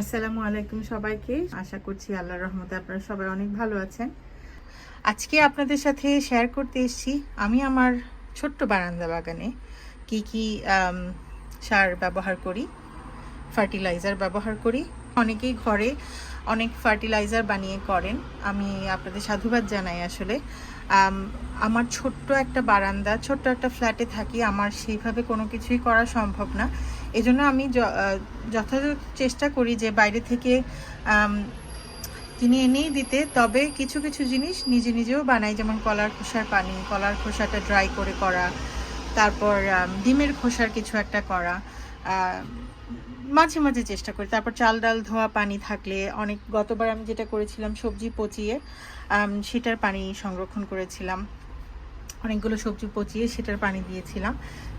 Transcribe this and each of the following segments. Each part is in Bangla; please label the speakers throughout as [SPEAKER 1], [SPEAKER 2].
[SPEAKER 1] আসসালামু আলাইকুম সবাইকে। আশা করছি আল্লাহর রহমতে আপনারা সবাই অনেক ভালো আছেন। আজকে আপনাদের সাথে শেয়ার করতে এসেছি আমি আমার ছোট্ট বারান্দা বাগানে কি কি সার ব্যবহার করি ফার্টিলাইজার ব্যবহার করি। অনেকেই ঘরে অনেক ফার্টিলাইজার বানিয়ে করেন। আমি আপনাদের সাধুবাদ জানাই আসলে। আমার ছোট্ট একটা বারান্দা, ছোট্ট একটা ফ্ল্যাটে থাকি, আমার সেইভাবে কোনো কিছুই করা সম্ভব না। এজন্য আমি যথাযথ চেষ্টা করি যে বাইরে থেকে কিনে এনেই দিতে, তবে কিছু কিছু জিনিস নিজে নিজেও বানাই, যেমন কলার খোসার পানি, কলার খোসাটা ড্রাই করে করা, তারপর ডিমের খোসার কিছু একটা করা মাঝে মাঝে চেষ্টা করি। তারপর চাল ডাল, ধোয়া, পানি থাকলে অনেক, গতবার আমি যেটা করেছিলাম সবজি পচিয়ে সেটার পানি সংরক্ষণ করেছিলাম। অনেকগুলো সবজি পচিয়ে সেটার পানি দিয়েছিলাম।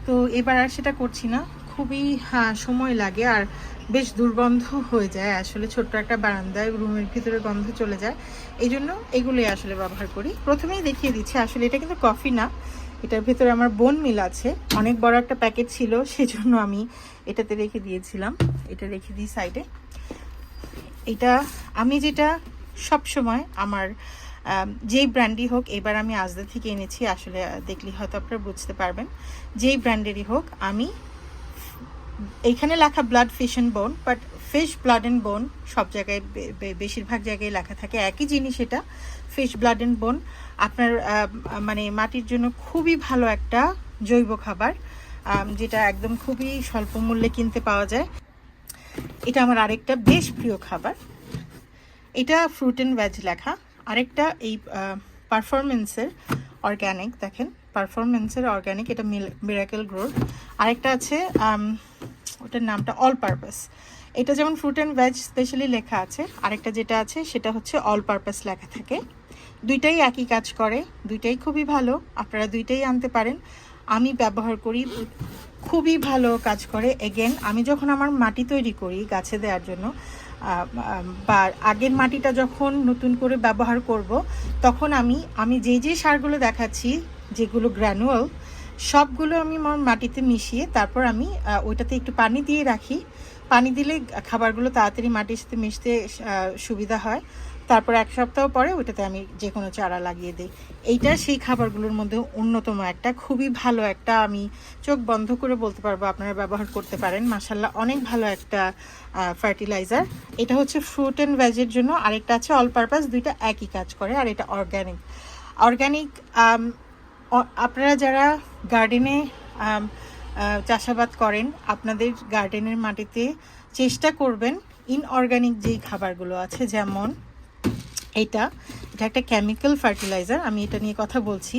[SPEAKER 1] তো এবার আর সেটা করছি না। খুবই সময় লাগে আর বেশ দুর্গন্ধ হয়ে যায়। আসলে ছোট্ট একটা বারান্দায় রুমের ভিতরে গন্ধ চলে যায়। এই জন্য এগুলোই আসলে ব্যবহার করি। প্রথমেই দেখিয়ে দিচ্ছি, আসলে এটা কিন্তু কফি না। এটার ভেতরে আমার বোন মিল আছে। অনেক বড় একটা প্যাকেট ছিল সেজন্য আমি এটাতে রেখে দিয়েছিলাম। এটা রেখে দিই সাইডে। এটা আমি যেটা সব সময় আমার আম, যেই ব্র্যান্ডই হোক এবার আমি আজদা থেকে এনেছি আসলে দেখলে হয়তো আপনারা বুঝতে পারবেন। যেই ব্র্যান্ডেরই হোক আমি এইখানে লেখা blood fish and bone but fish blood and bone সব জায়গায় বেশিরভাগ জায়গায় লেখা থাকে। একই জিনিস এটা ফিশ ব্লাড অ্যান্ড বোন আপনার মানে মাটির জন্য খুবই ভালো একটা জৈব খাবার যেটা একদম খুবই স্বল্প মূল্যে কিনতে পাওয়া যায়। এটা আমার আরেকটা বেশ প্রিয় খাবার। এটা ফ্রুট অ্যান্ড ভেজ লেখা। আরেকটা এই পারফরমেন্সের অর্গ্যানিক দেখেন পারফরমেন্সের অর্গ্যানিক এটা মিল মিরাকেল গ্রোথ আরেকটা আছে ওটার নামটা অল পারপাস এটা যেমন ফ্রুট অ্যান্ড ভেজ স্পেশালি লেখা আছে, আরেকটা যেটা আছে, সেটা হচ্ছে অল পারপাস লেখা থাকে। দুইটাই একই কাজ করে, দুইটাই খুবই ভালো, আপনারা দুইটাই আনতে পারেন। আমি ব্যবহার করি, খুবই ভালো কাজ করে। এগেন আমি যখন আমার মাটি তৈরি করি গাছে দেওয়ার জন্য বা আগের মাটিটা যখন নতুন করে ব্যবহার করব, তখন আমি আমি যে যে সারগুলো দেখাচ্ছি, যেগুলো গ্র্যানুয়াল সবগুলো আমি আমার মাটিতে মিশিয়ে তারপর আমি ওইটাতে একটু পানি দিয়ে রাখি। পানি দিলে খাবারগুলো তাড়াতাড়ি মাটির সাথে মিশতে সুবিধা হয়। তারপর এক সপ্তাহ পরে ওইটাতে আমি যে কোনো চারা লাগিয়ে দিই। এইটা সেই খাবারগুলোর মধ্যে অন্যতম একটা খুবই ভালো একটা আমি চোখ বন্ধ করে বলতে পারব, আপনারা ব্যবহার করতে পারেন। মাসাল্লাহ অনেক ভালো একটা ফার্টিলাইজার এটা হচ্ছে ফ্রুট অ্যান্ড ভেজের জন্য। আরেকটা আছে অল পারপাস দুইটা একই কাজ করে, আর এটা অর্গ্যানিক অর্গ্যানিক আপনারা যারা গার্ডেনে চাষাবাদ করেন, আপনাদের গার্ডেনের মাটিতে চেষ্টা করবেন ইনঅর্গ্যানিক যেই খাবারগুলো আছে, যেমন এটা এটা একটা কেমিক্যাল ফার্টিলাইজার আমি এটা নিয়ে কথা বলছি।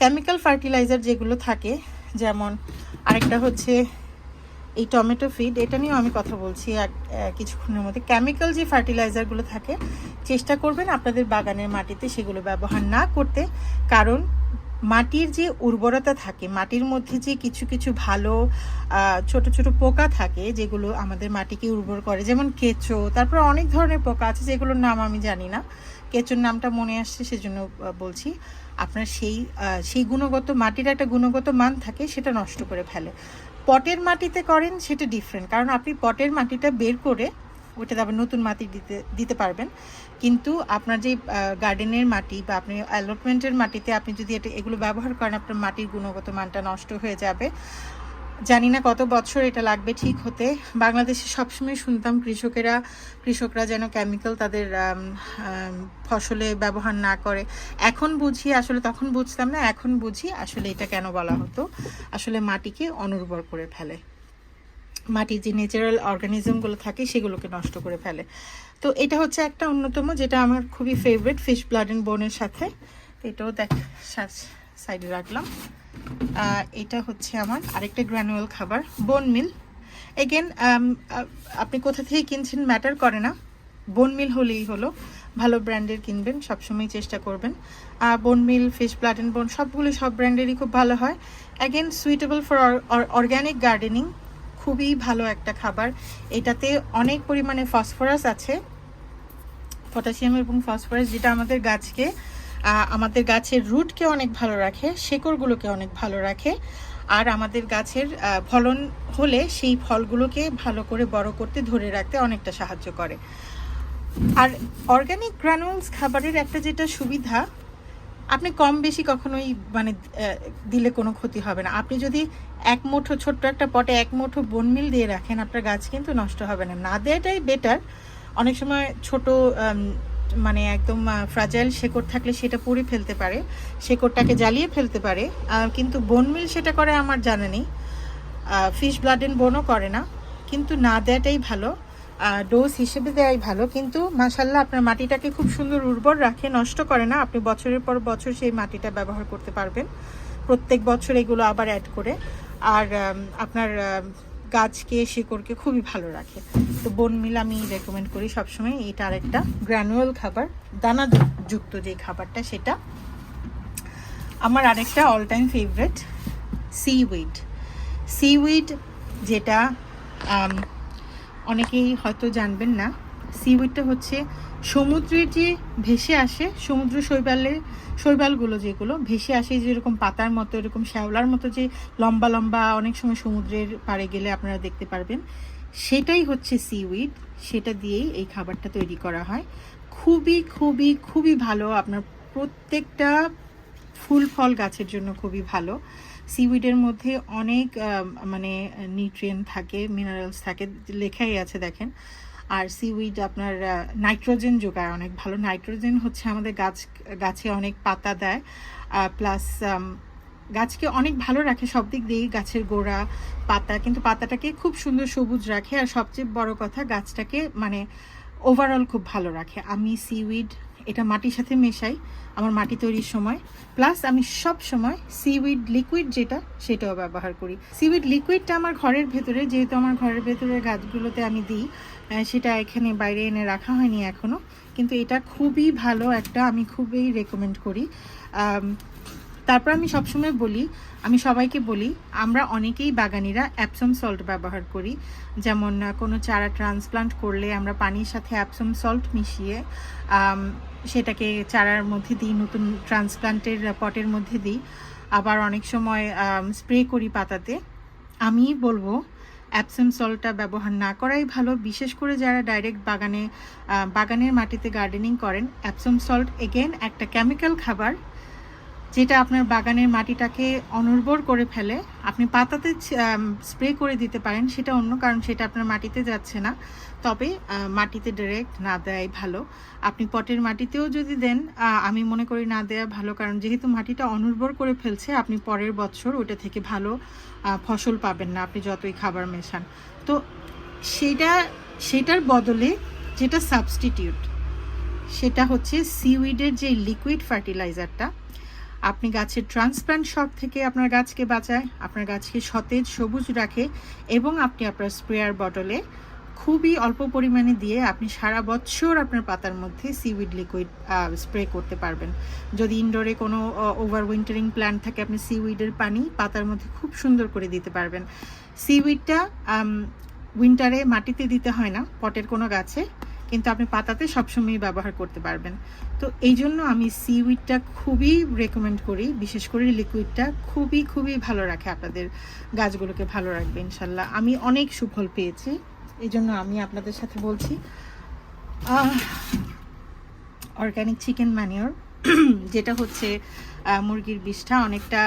[SPEAKER 1] কেমিক্যাল ফার্টিলাইজার যেগুলো থাকে, যেমন আরেকটা হচ্ছে এই টমেটো ফিড এটা নিয়েও আমি কথা বলছি আর কিছুক্ষণের মধ্যে। কেমিক্যাল যে ফার্টিলাইজারগুলো থাকে, চেষ্টা করবেন আপনাদের বাগানের মাটিতে সেগুলো ব্যবহার না করতে, কারণ মাটির যে উর্বরতা থাকে, মাটির মধ্যে যে কিছু কিছু ভালো ছোট ছোট পোকা থাকে, যেগুলো আমাদের মাটিকে উর্বর করে, যেমন কেঁচো, তারপর অনেক ধরনের পোকা আছে যেগুলোর নাম আমি জানি না। কেঁচোর নামটা মনে আসছে, সেজন্য বলছি, আপনার সেই সেই গুণগত, মাটির একটা গুণগত মান থাকে, সেটা নষ্ট করে ফেলে। পটের মাটিতে করেন, সেটা ডিফারেন্ট কারণ আপনি পটের মাটিটা বের করে ওইটাতে আবার নতুন মাটি দিতে দিতে পারবেন। কিন্তু আপনার যে গার্ডেনের মাটি বা আপনি অ্যালটমেন্টের মাটিতে আপনি যদি এটা, এগুলো ব্যবহার করেন, আপনার মাটির গুণগত মানটা নষ্ট হয়ে যাবে। জানি না কত বছর এটা লাগবে ঠিক হতে। বাংলাদেশে সবসময় শুনতাম কৃষকেরা, কৃষকরা যেন কেমিক্যাল তাদের ফসলে ব্যবহার না করে। এখন বুঝি, আসলে তখন বুঝতাম না, এখন বুঝি আসলে এটা কেন বলা হতো। আসলে মাটিকে অনুর্বর করে ফেলে। মাটির যে ন্যাচারাল অর্গানিজমগুলো থাকে, সেগুলোকে নষ্ট করে ফেলে। তো এটা হচ্ছে একটা অন্যতম যেটা আমার খুবই ফেভারিট ফিশ ব্লাড অ্যান্ড বোনের সাথে। এটাও দেখ সাইডে রাখলাম। এটা হচ্ছে আমার আরেকটা গ্র্যানুয়াল খাবার বোন মিল এগেন আপনি কোথা থেকে কিনছেন ম্যাটার করে না। বোন মিল হলেই হলো, ভালো ব্র্যান্ডের কিনবেন, সবসময় চেষ্টা করবেন। আর বোন মিল ফিশ অ্যান্ড বোন সবগুলো সব ব্র্যান্ডেরই খুব ভালো হয়। Again suitable for organic gardening খুবই ভালো একটা খাবার। এটাতে অনেক পরিমাণে ফসফরাস আছে, পটাশিয়াম এবং ফসফরাস, যেটা আমাদের গাছকে আমাদের গাছের রুটকে অনেক ভালো রাখে, শেকড়গুলোকে অনেক ভালো রাখে। আর আমাদের গাছের ফলন হলে সেই ফলগুলোকে ভালো করে বড় করতে, ধরে রাখতে অনেকটা সাহায্য করে। আর অর্গানিক গ্রানুলস খাবারের একটা যেটা সুবিধা আপনি কম বেশি কখনোই মানে দিলে কোনো ক্ষতি হবে না। আপনি যদি এক মুঠো, ছোট্ট একটা পটে এক মুঠো বনমিল দিয়ে রাখেন, আপনার গাছ কিন্তু নষ্ট হবে না। না দেওয়াটাই বেটার অনেক সময় ছোট মানে একদম ফ্রাজাইল শেকড় থাকলে সেটা পুড়ে ফেলতে পারে, শেকড়টাকে জ্বালিয়ে ফেলতে পারে। কিন্তু বনমিল সেটা করে আমার জানা নেই। ফিশ ব্লাড এন্ড বোনও করে না। কিন্তু না দেওয়াটাই ভালো। ডোজ হিসেবে দেওয়াই ভালো, কিন্তু মাসাল্লাহ আপনার মাটিটাকে খুব সুন্দর উর্বর রাখে, নষ্ট করে না। আপনি বছরের পর বছর সেই মাটিটা ব্যবহার করতে পারবেন। প্রত্যেক বছর এগুলো আবার অ্যাড করে। আর আপনার গাছকে, শিকড়কে খুবই ভালো রাখে। তো বন মিল আমি রেকমেন্ড করি সবসময়। এটা আরেকটা গ্র্যানুয়াল খাবার, দানা যুক্ত যে খাবারটা সেটা। আমার আরেকটা all time favourite seaweed seaweed যেটা অনেকেই হয়তো জানবেন না সিউইডটা হচ্ছে সমুদ্রের যে ভেসে আসে, সমুদ্র শৈবালে, শৈবালগুলো যেগুলো ভেসে আসে যেরকম পাতার মতো, এরকম শ্যাওলার মতো যে লম্বা লম্বা অনেক সময় সমুদ্রের পাড়ে গেলে আপনারা দেখতে পারবেন। সেটাই হচ্ছে সিউইড সেটা দিয়েই এই খাবারটা তৈরি করা হয়। খুবই খুবই খুবই ভালো, আপনার প্রত্যেকটা ফুল ফল গাছের জন্য খুবই ভালো। সিউইডের মধ্যে অনেক মানে নিউট্রিয়েন্ট থাকে মিনারেলস থাকে, লেখাই আছে দেখেন। আর সিউইড আপনার নাইট্রোজেন যোগায় অনেক ভালো। নাইট্রোজেন হচ্ছে আমাদের গাছ, গাছে অনেক পাতা দেয় প্লাস গাছকে অনেক ভালো রাখে সব দিক দিয়েই, গাছের গোড়া, পাতা, কিন্তু পাতাটাকে খুব সুন্দর সবুজ রাখে। আর সবচেয়ে বড় কথা, গাছটাকে মানে ওভারঅল খুব ভালো রাখে। আমি সিউইড এটা মাটির সাথে মেশাই আমার মাটি তৈরির সময়। প্লাস আমি সব সময় সিউইড লিকুইড যেটা, সেটাও ব্যবহার করি। সিউইড লিকুইডটা আমার ঘরের ভেতরে, যেহেতু আমার ঘরের ভেতরে গাছগুলোতে আমি দিই সেটা এখানে বাইরে এনে রাখা হয়নি এখনও কিন্তু এটা খুবই ভালো একটা, আমি খুবই রেকমেন্ড করি। তারপর আমি সবসময় বলি, আমি সবাইকে বলি, আমরা অনেকেই বাগানিরা অ্যাপসম সল্ট ব্যবহার করি। যেমন কোনো চারা ট্রান্সপ্লান্ট করলে আমরা পানির সাথে অ্যাপসম সল্ট মিশিয়ে সেটাকে চারার মধ্যে দিই, নতুন ট্রান্সপ্লান্টের পটের মধ্যে দিই। আবার অনেক সময় স্প্রে করি পাতাতে। আমি বলব অ্যাপসেম সলটা ব্যবহার না করাই ভালো। বিশেষ করে যারা ডাইরেক্ট বাগানে বাগানের মাটিতে গার্ডেনিং করেন অ্যাপসম সল্ট এগেন একটা কেমিক্যাল খাবার। যেটা আপনার বাগানের মাটিটাকে অনুর্বর করে ফেলে, আপনি পাতাতে স্প্রে করে দিতে পারেন, সেটা অন্য কারণ, সেটা আপনার মাটিতে যাচ্ছে না। তবে মাটিতে ডাইরেক্ট না দেয়াই ভালো। আপনি পটের মাটিতেও যদি দেন আমি মনে করি না দেয়া ভালো, কারণ যেহেতু মাটিটা অনুর্বর করে ফেলছে, আপনি পরের বছর ওটা থেকে ভালো ফসল পাবেন না, আপনি যতই খাবার মেশান। তো সেটা, সেটার বদলে যেটা সাবস্টিটিউট সেটা হচ্ছে সিউইডের যে লিকুইড ফার্টিলাইজারটা আপনি গাছের ট্রান্সপ্লান্ট শক থেকে আপনার গাছকে বাঁচায়, আপনার গাছকে সতেজ, সবুজ রাখে এবং আপনি আপনার স্প্রেয়ার বটলে খুবই অল্প পরিমাণে দিয়ে আপনি সারা বছর আপনার পাতার মধ্যে সিউইড লিকুইড স্প্রে করতে পারবেন। যদি ইনডোরে কোনো ওভার উইন্টারিং প্ল্যান্ট থাকে, আপনি সিউইডের পানি পাতার মধ্যে খুব সুন্দর করে দিতে পারবেন। সিউইডটা উইন্টারে মাটিতে দিতে হয় না, পটের কোনো গাছে। কিন্তু আপনি পাতাতে সবসময়ই ব্যবহার করতে পারবেন। তো এই জন্য আমি সিউইডটা খুবই রেকমেন্ড করি, বিশেষ করে লিকুইডটা খুবই খুবই ভালো রাখে আপনাদের গাছগুলোকে ভালো রাখবে, ইনশাল্লাহ। আমি অনেক সুফল পেয়েছি এই জন্য আমি আপনাদের সাথে বলছি অর্গ্যানিক চিকেন ম্যানিওর যেটা হচ্ছে মুরগির বিষটা অনেকটা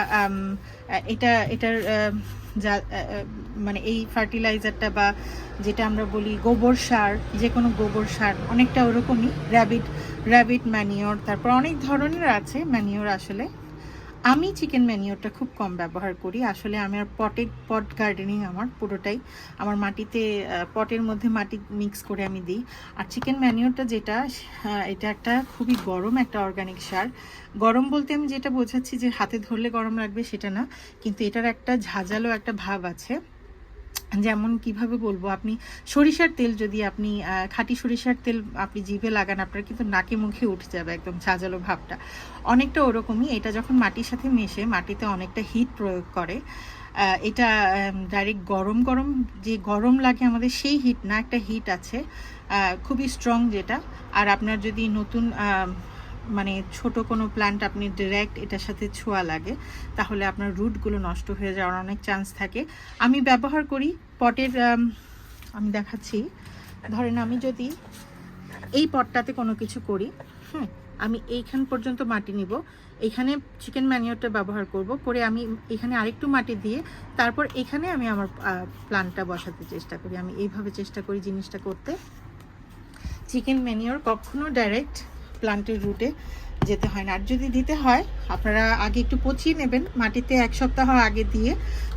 [SPEAKER 1] এটা, এটার যা মানে এই ফার্টিলাইজারটা বা যেটা আমরা বলি গোবর সার যে কোনো গোবর সার, অনেকটা ওরকমই র্যাবিট র্যাবিট ম্যানিওর তারপর অনেক ধরনের আছে ম্যানিওর আসলে। আমি চিকেন ম্যানিওরটা খুব কম ব্যবহার করি। আসলে আমার পটে পট গার্ডেনিং আমার পুরোটাই। আমার মাটিতে পটের মধ্যে মাটি মিক্স করে আমি দিই। আর চিকেন ম্যানিওরটা যেটা এটা একটা খুবই গরম একটা অর্গানিক সার। গরম বলতে আমি যেটা বোঝাচ্ছি যে হাতে ধরলে গরম লাগবে সেটা না। কিন্তু এটার একটা ঝাঁঝালো একটা ভাব আছে। যেমন কীভাবে বলব, আপনি সরিষার তেল যদি আপনি খাঁটি সরিষার তেল আপনি জিভে লাগান, আপনার কিন্তু নাকে মুখে উঠে যাবে একদম ঝাঁঝালো ভাবটা। অনেকটা ওরকমই, এটা যখন মাটির সাথে মেশে, মাটিতে অনেকটা হিট প্রয়োগ করে এটা ডাইরেক্ট গরম গরম যে গরম লাগে আমাদের সেই হিট না, একটা হিট আছে খুবই স্ট্রং যেটা। আর আপনার যদি নতুন মানে ছোট কোনো প্ল্যান্ট আপনি ডিরেক্ট এটার সাথে ছোঁয়া লাগে, তাহলে আপনার রুটগুলো নষ্ট হয়ে যাওয়ার অনেক চান্স থাকে। আমি ব্যবহার করি পটের আমি দেখাচ্ছি। ধরেন আমি যদি এই পটটাতে কোনো কিছু করি হ্যাঁ আমি এইখান পর্যন্ত মাটি নিব, এখানে চিকেন ম্যানিওরটা ব্যবহার করব, করে আমি এখানে আরেকটু মাটি দিয়ে তারপর এখানে আমি আমার প্লান্টটা বসাতে চেষ্টা করি। আমি এইভাবে চেষ্টা করি জিনিসটা করতে। চিকেন ম্যানিওর কখনো ডাইরেক্ট প্লান্টের রুটে যেতে হয় না। আর যদি দিতে হয়, আপনারা আগে একটু পচিয়ে নেবেন। মাটিতে এক সপ্তাহ আগে দিয়ে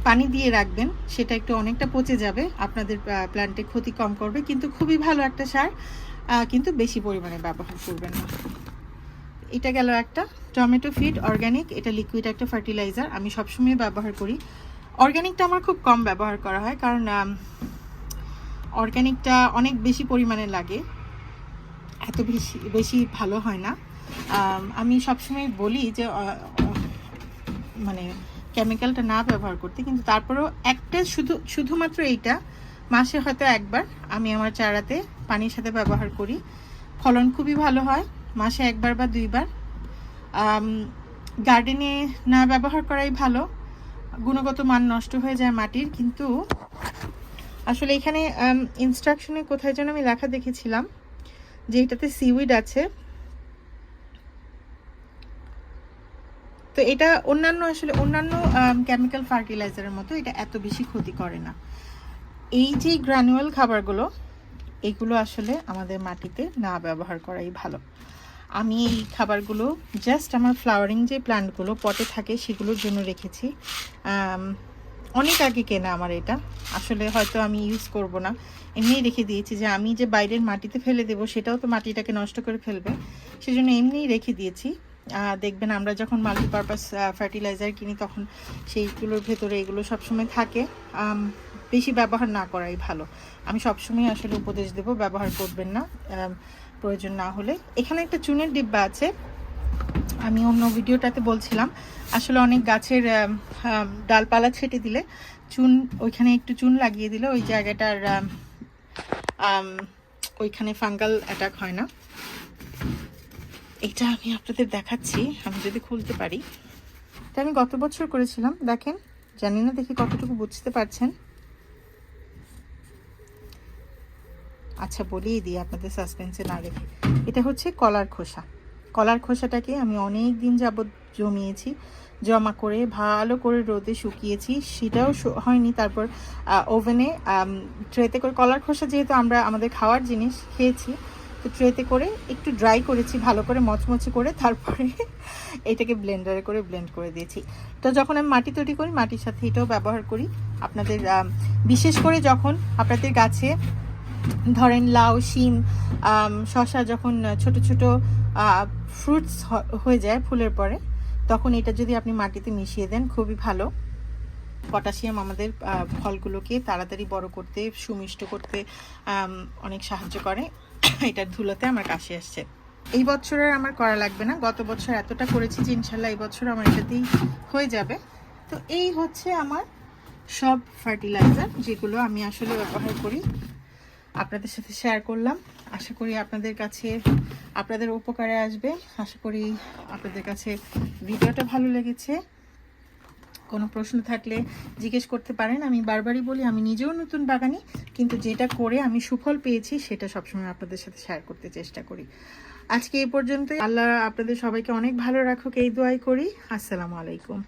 [SPEAKER 1] পানি দিয়ে রাখবেন, সেটা একটু অনেকটা পচে যাবে। আপনাদের প্ল্যান্টে ক্ষতি কম করবে, কিন্তু খুবই ভালো একটা সার কিন্তু বেশি পরিমাণে ব্যবহার করবেন না। এটা গেল একটা। টমেটো ফিড অর্গানিক এটা লিকুইড একটা ফার্টিলাইজার আমি সবসময় ব্যবহার করি। অর্গ্যানিকটা আমার খুব কম ব্যবহার করা হয়, কারণ অর্গ্যানিকটা অনেক বেশি পরিমাণে লাগে। এত বেশি বেশি ভালো হয় না। আমি সবসময় বলি যে মানে কেমিক্যালটা না ব্যবহার করতে, কিন্তু তারপরেও একটা শুধু, শুধুমাত্র এইটা, মাসে হয়তো একবার আমি আমার চারাতে পানির সাথে ব্যবহার করি। ফলন খুবই ভালো হয়, মাসে একবার বা দুইবার। গার্ডেনে না ব্যবহার করাই ভালো। গুণগত মান নষ্ট হয়ে যায় মাটির, কিন্তু আসলে এখানে ইনস্ট্রাকশনে কোথায় যেন আমি লেখা দেখেছিলাম। যে এটাতে সিউইড আছে। তো এটা অন্যান্য আসলে অন্যান্য কেমিক্যাল ফার্টিলাইজারের মতো এটা এত বেশি ক্ষতি করে না। এই যে গ্রানুয়াল খাবারগুলো, এগুলো আসলে আমাদের মাটিতে না ব্যবহার করাই ভালো। আমি এই খাবারগুলো জাস্ট আমার ফ্লাওয়ারিং যে প্ল্যান্টগুলো পটে থাকে, সেগুলোর জন্য রেখেছি। অনেক আগে কেনা আমার এটা। আসলে হয়তো আমি ইউজ করব না। এমনিই রেখে দিয়েছি যে আমি যে বাইরের মাটিতে ফেলে দেবো, সেটাও তো মাটিটাকে নষ্ট করে ফেলবে। সেজন্য এমনিই রেখে দিয়েছি। দেখবেন আমরা যখন মাল্টিপারপাস ফার্টিলাইজার কিনি, তখন সেইগুলোর ভেতরে এগুলো সবসময় থাকে। বেশি ব্যবহার না করাই ভালো। আমি সবসময় আসলে উপদেশ দেব, ব্যবহার করবেন না। প্রয়োজন না হলে। এখানে একটা চুনের ডিব্বা আছে। আমি অন্য ভিডিওটাতে বলছিলাম, আসলে অনেক গাছের ডালপালা ছেটে দিলে চুন, ওইখানে একটু চুন লাগিয়ে দিলে ওই জায়গাটার ওইখানে ফাঙ্গাল অ্যাটাক হয় না। এটা আমি আপনাদের দেখাচ্ছি, আমি যদি খুলতে পারি। এটা আমি গত বছর করেছিলাম, দেখেন, জানি না দেখি কতটুকু বুঝতে পারছেন। আচ্ছা বলেই দিই আপনাদের সাসপেন্সে না রেখে। এটা হচ্ছে কলার খোসা। কলার খোসাটাকে আমি অনেক দিন যাবৎ জমিয়েছি, জমা করে ভালো করে রোদে শুকিয়েছি। সেটাও হয়নি। তারপর ওভেনে ট্রেতে করে কলার খোসা যেহেতু আমরা আমাদের খাওয়ার জিনিস খেয়েছি, তো ট্রেতে করে একটু ড্রাই করেছি, ভালো করে মচমচে করে তারপরে এটাকে ব্লেন্ডারে করে ব্লেন্ড করে দিয়েছি। তো যখন আমি মাটি তৈরি করি, মাটির সাথে এটাও ব্যবহার করি। আপনাদের বিশেষ করে যখন আপনাদের গাছে ধরেন লাউ, শিম শসা যখন ছোট ছোট ফ্রুটস হয়ে যায় ফুলের পরে, তখন এটা যদি আপনি মাটিতে মিশিয়ে দেন খুবই ভালো। পটাশিয়াম আমাদের ফলগুলোকে তাড়াতাড়ি বড় করতে, সুমিষ্ট করতে অনেক সাহায্য করে। এটার ধুলোতে আমার কাশি আসছে। এই বছর আর আমার করা লাগবে না। গত বছর এতটা করেছি যে ইনশাল্লাহ এই বছর আমার এটাতেই হয়ে যাবে। তো এই হচ্ছে আমার সব ফার্টিলাইজার যেগুলো আমি আসলে ব্যবহার করি। আপনাদের সাথে শেয়ার করলাম। আশা করি আপনাদের কাছে আপনাদের উপকারে আসবে। আশা করি আপনাদের কাছে ভিডিওটা ভালো লেগেছে। কোনো প্রশ্ন থাকলে জিজ্ঞেস করতে পারেন। আমি বারবারই বলি, আমি নিজেও নতুন বাগানি, কিন্তু যেটা করে আমি সুফল পেয়েছি, সেটা সবসময় আপনাদের সাথে শেয়ার করতে চেষ্টা করি। আজকে এই পর্যন্ত আল্লাহ আপনাদের সবাইকে অনেক ভালো রাখুক, এই দোয়াই করি। আসসালামু আলাইকুম।